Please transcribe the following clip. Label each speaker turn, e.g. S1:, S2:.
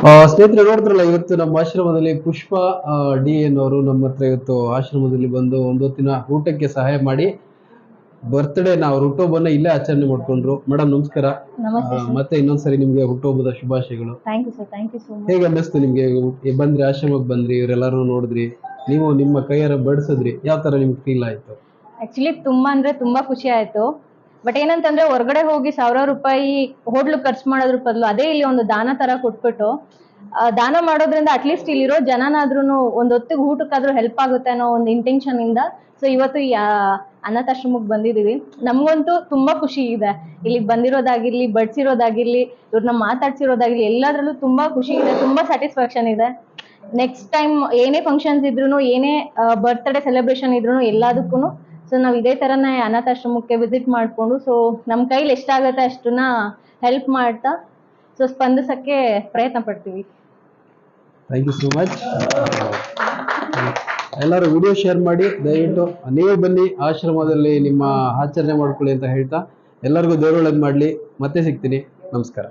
S1: ಸ್ನೇಹಿತರೆ ನೋಡಿದ್ರಲ್ಲ ಇವತ್ತು ನಮ್ಮ ಆಶ್ರಮದಲ್ಲಿ ಪುಷ್ಪ ಡಿ ಎನ್ ಅವರು ನಮ್ಮ ಹತ್ರ ಇವತ್ತು ಆಶ್ರಮದಲ್ಲಿ ಬಂದು ಒಂದು ಹೊತ್ತಿನ ಊಟಕ್ಕೆ ಸಹಾಯ ಮಾಡಿ ಬರ್ತ್ಡೇ ನಾವು ಹುಟ್ಟುಹಬ್ಬನ ಇಲ್ಲೇ ಆಚರಣೆ ಮಾಡ್ಕೊಂಡ್ರು. ಮೇಡಮ್ ನಮಸ್ಕಾರ. ಮತ್ತೆ ಇನ್ನೊಂದ್ಸರಿ ನಿಮ್ಗೆ ಹುಟ್ಟುಹಬ್ಬದ ಶುಭಾಶಯಗಳು. ಹೇಗೆ ಅನ್ನಿಸ್ತು ನಿಮ್ಗೆ? ಬಂದ್ರಿ ಆಶ್ರಮಕ್ಕೆ ಬಂದ್ರಿ ಇವರೆಲ್ಲರೂ ನೋಡಿದ್ರಿ. ನೀವು ನಿಮ್ಮ ಕೈಯಾರ ಬಡಿಸಿದ್ರಿ. ಯಾವ ತರ ನಿಮ್ಗೆ ಫೀಲ್ ಆಯ್ತು?
S2: ಆಕ್ಚುಲಿ ತುಂಬಾ ಅಂದ್ರೆ ತುಂಬಾ ಖುಷಿ ಆಯ್ತು. ಬಟ್ ಏನಂತಂದ್ರೆ ಹೊರಗಡೆ ಹೋಗಿ ಸಾವಿರಾರು ರೂಪಾಯಿ ಹೋಟ್ಲು ಖರ್ಚು ಮಾಡೋದ್ರ ಬದಲು ಅದೇ ಇಲ್ಲಿ ಒಂದು ದಾನ ತರ ಕೊಟ್ಬಿಟ್ಟು ದಾನ ಮಾಡೋದ್ರಿಂದ ಅಟ್ಲೀಸ್ಟ್ ಇಲ್ಲಿರೋ ಜನನಾದ್ರೂ ಒಂದ್ ಹೊತ್ತಿಗೆ ಊಟಕ್ಕಾದ್ರೂ ಹೆಲ್ಪ್ ಆಗುತ್ತೆ ಅನ್ನೋ ಒಂದು ಇಂಟೆನ್ಷನ್ ಇಂದ ಸೊ ಇವತ್ತು ಅನಾಥಾಶ್ರಮಕ್ಕೆ ಬಂದಿದೀವಿ. ನಮ್ಗಂತೂ ತುಂಬಾ ಖುಷಿ ಇದೆ. ಇಲ್ಲಿಗೆ ಬಂದಿರೋದಾಗಿರ್ಲಿ, ಬಡ್ಸಿರೋದಾಗಿರ್ಲಿ ಇವ್ರನ್ನ ಮಾತಾಡ್ಸಿರೋದಾಗಿರ್ಲಿ ಎಲ್ಲದರಲ್ಲೂ ತುಂಬಾ ಖುಷಿ ಇದೆ, ತುಂಬಾ ಸ್ಯಾಟಿಸ್ಫ್ಯಾಕ್ಷನ್ ಇದೆ. ನೆಕ್ಸ್ಟ್ ಟೈಮ್ ಏನೇ ಫಂಕ್ಷನ್ಸ್ ಇದ್ರು ಏನೇ ಬರ್ತ್ಡೇ ಸೆಲೆಬ್ರೇಷನ್ ಇದ್ರು ಎಲ್ಲದಕ್ಕೂ ಸೊ ನಾವು ಇದೇ ಥರನೇ ಅನಾಥಾಶ್ರಮಕ್ಕೆ ವಿಸಿಟ್ ಮಾಡಿಕೊಂಡು ಸೊ ನಮ್ಮ ಕೈಲಿ ಎಷ್ಟಾಗತ್ತೆ ಅಷ್ಟನ್ನ ಹೆಲ್ಪ್ ಮಾಡ್ತಾ ಸೊ ಸ್ಪಂದಿಸಕ್ಕೆ ಪ್ರಯತ್ನ ಪಡ್ತೀವಿ.
S1: ಥ್ಯಾಂಕ್ ಯು ಸೋ ಮಚ್ ಎಲ್ಲರೂ ವಿಡಿಯೋ ಶೇರ್ ಮಾಡಿ, ದಯವಿಟ್ಟು ನೀವು ಬನ್ನಿ ಆಶ್ರಮದಲ್ಲಿ ನಿಮ್ಮ ಆಚರಣೆ ಮಾಡ್ಕೊಳ್ಳಿ ಅಂತ ಹೇಳ್ತಾ, ಎಲ್ಲರಿಗೂ ದೇವರೊಳಗೆ ಮಾಡಲಿ. ಮತ್ತೆ ಸಿಗ್ತೀನಿ. ನಮಸ್ಕಾರ.